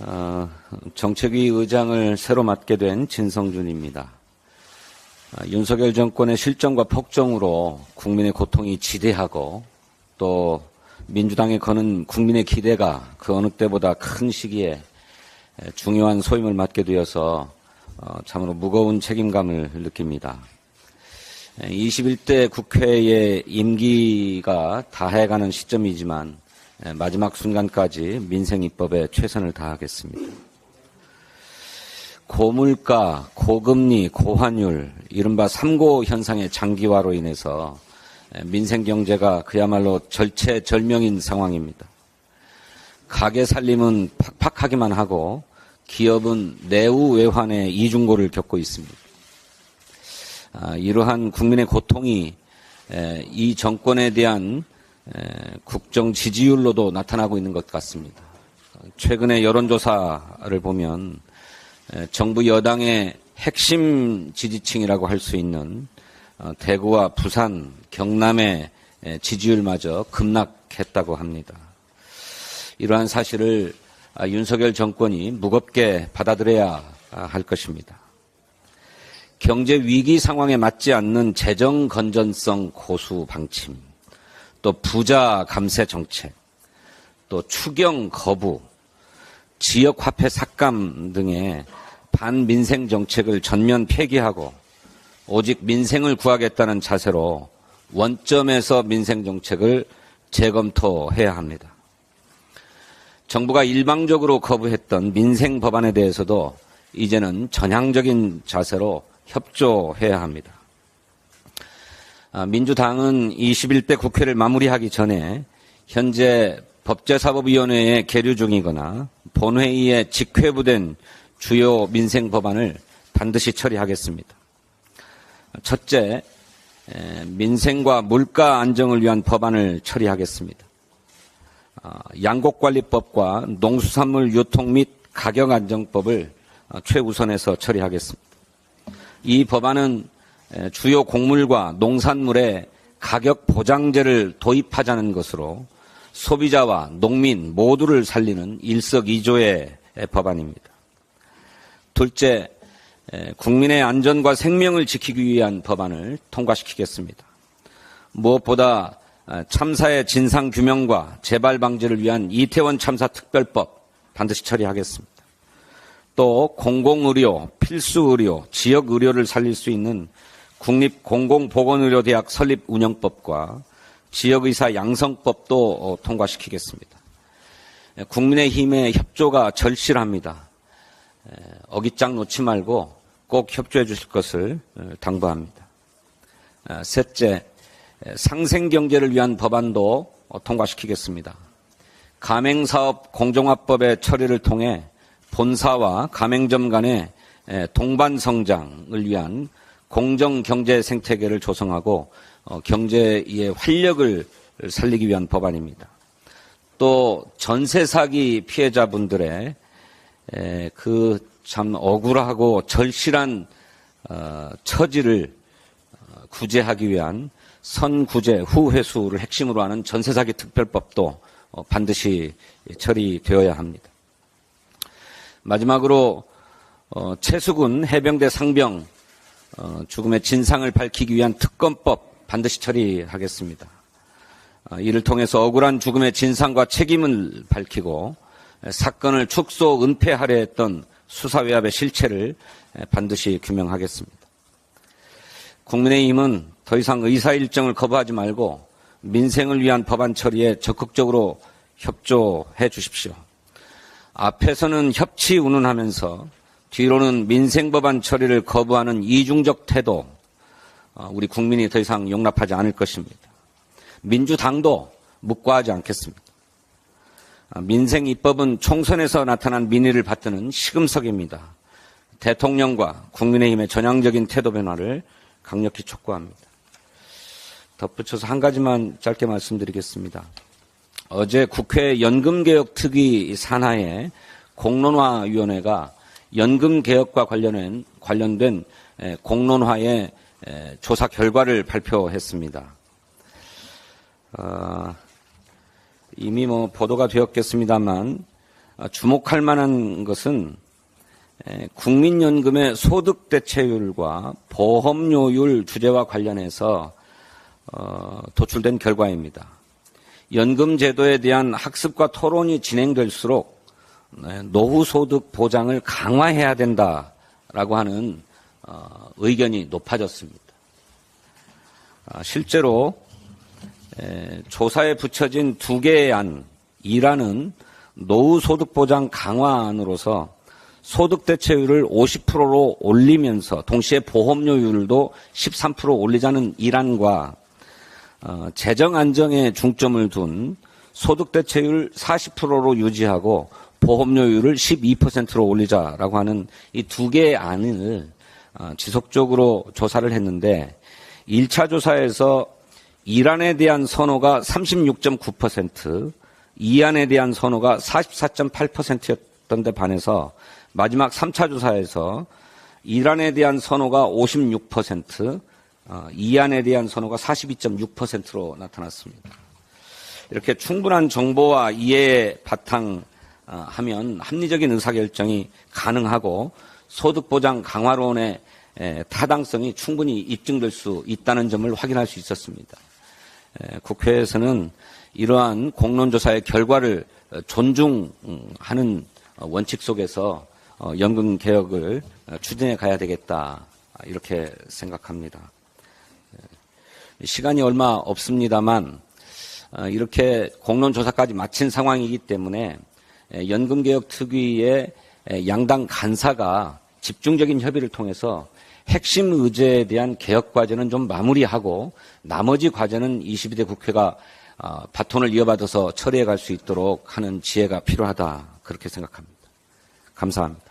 어, 정책위 의장을 새로 맡게 된 진성준입니다. 아, 윤석열 정권의 실정과 폭정으로 국민의 고통이 지대하고 또 민주당에 거는 국민의 기대가 그 어느 때보다 큰 시기에 에, 중요한 소임을 맡게 되어서 어, 참으로 무거운 책임감을 느낍니다. 에, 21대 국회의 임기가 다해가는 시점이지만 에, 마지막 순간까지 민생 입법에 최선을 다하겠습니다. 고물가, 고금리, 고환율, 이른바 삼고 현상의 장기화로 인해서 민생 경제가 그야말로 절체절명인 상황입니다. 가게 살림은 팍팍하기만 하고 기업은 내후 외환의 이중고를 겪고 있습니다. 아, 이러한 국민의 고통이 에, 이 정권에 대한 에, 국정 지지율로도 나타나고 있는 것 같습니다. 최근의 여론조사를 보면 에, 정부 여당의 핵심 지지층이라고 할 수 있는 어, 대구와 부산, 경남의 에, 지지율마저 급락했다고 합니다. 이러한 사실을 아, 윤석열 정권이 무겁게 받아들여야 아, 할 것입니다. 경제 위기 상황에 맞지 않는 재정 건전성 고수 방침, 또 부자 감세 정책, 또 추경 거부, 지역 화폐 삭감 등의 반민생 정책을 전면 폐기하고 오직 민생을 구하겠다는 자세로 원점에서 민생 정책을 재검토해야 합니다. 정부가 일방적으로 거부했던 민생 법안에 대해서도 이제는 전향적인 자세로 협조해야 합니다. 아, 민주당은 21대 국회를 마무리하기 전에 현재 법제사법위원회에 계류 중이거나 본회의에 직회부된 주요 민생 법안을 반드시 처리하겠습니다. 첫째, 민생과 물가 안정을 위한 법안을 처리하겠습니다. 아, 양곡관리법과 농수산물 유통 및 가격 안정법을 어, 최우선해서 처리하겠습니다. 이 법안은 주요 곡물과 농산물의 가격 보장제를 도입하자는 것으로 소비자와 농민 모두를 살리는 일석이조의 법안입니다. 둘째, 국민의 안전과 생명을 지키기 위한 법안을 통과시키겠습니다. 무엇보다 아, 참사의 진상 규명과 재발 방지를 위한 이태원 참사 특별법 반드시 처리하겠습니다. 또 공공의료, 필수의료, 지역의료를 살릴 수 있는 국립공공보건의료대학 설립 운영법과 지역의사 양성법도 어, 통과시키겠습니다. 국민의힘의 협조가 절실합니다. 어깃장 놓지 말고 꼭 협조해 주실 것을 어, 당부합니다. 아, 셋째, 상생 경제를 위한 법안도 통과시키겠습니다. 가맹사업 공정화법의 처리를 통해 본사와 가맹점 간의 동반 성장을 위한 공정 경제 생태계를 조성하고 어, 경제의 활력을 살리기 위한 법안입니다. 또 전세 사기 피해자분들의 그 참 억울하고 절실한 어, 처지를 어, 구제하기 위한 선구제 후회수를 핵심으로 하는 전세 사기 특별법도 어, 반드시 처리되어야 합니다. 마지막으로 어, 최수근 해병대 상병 어, 죽음의 진상을 밝히기 위한 특검법 반드시 처리하겠습니다. 이를 통해서 억울한 죽음의 진상과 책임을 밝히고 사건을 축소 은폐하려 했던 수사외압의 실체를 반드시 규명하겠습니다. 국민의힘은 더 이상 의사 일정을 거부하지 말고 민생을 위한 법안 처리에 적극적으로 협조해 주십시오. 앞에서는 협치 운운하면서 뒤로는 민생 법안 처리를 거부하는 이중적 태도 어, 우리 국민이 더 이상 용납하지 않을 것입니다. 민주당도 묵과하지 않겠습니다. 아, 민생 입법은 총선에서 나타난 민의를 받드는 시금석입니다. 대통령과 국민의힘의 전향적인 태도 변화를 강력히 촉구합니다. 덧붙여서 한 가지만 짧게 말씀드리겠습니다. 어제 국회 연금개혁특위 산하의 공론화위원회가 연금 개혁과 관련된, 관련된 공론화의 조사 결과를 발표했습니다. 어, 이미 뭐 보도가 되었겠습니다만 아, 주목할 만한 것은 에, 국민연금의 소득 대체율과 보험료율 주제와 관련해서 어, 도출된 결과입니다. 연금 제도에 대한 학습과 토론이 진행될수록 네, 노후 소득 보장을 강화해야 된다라고 하는 어, 의견이 높아졌습니다. 아, 실제로 에, 조사에 붙여진 두 개의 안, 이라는 노후 소득 보장 강화안으로서 소득 대체율을 50%로 올리면서 동시에 보험료율도 13% 올리자는 일안과 어, 재정 안정에 중점을 둔 소득 대체율 40%로 유지하고 보험료율을 12%로 올리자라고 하는 이 두 개의 안을 어, 지속적으로 조사를 했는데 1차 조사에서 이란에 대한 선호가 36.9%, 이안에 대한 선호가 44.8%였던 데 반해서 마지막 3차 조사에서 이란에 대한 선호가 56%, 어, 이안에 대한 선호가 42.6%로 나타났습니다. 이렇게 충분한 정보와 이해에 바탕 하면 합리적인 의사결정이 가능하고 소득보장 강화론의 에, 타당성이 충분히 입증될 수 있다는 점을 확인할 수 있었습니다. 에, 국회에서는 이러한 공론조사의 결과를 어, 존중하는 원칙 속에서 어, 연금 개혁을 어, 추진해 가야 되겠다 이렇게 생각합니다. 시간이 얼마 없습니다만 이렇게 공론조사까지 마친 상황이기 때문에 연금개혁 특위의 양당 간사가 집중적인 협의를 통해서 핵심 의제에 대한 개혁 과제는 좀 마무리하고 나머지 과제는 22대 국회가 어, 바톤을 이어받아서 처리해 갈 수 있도록 하는 지혜가 필요하다 그렇게 생각합니다. 감사합니다.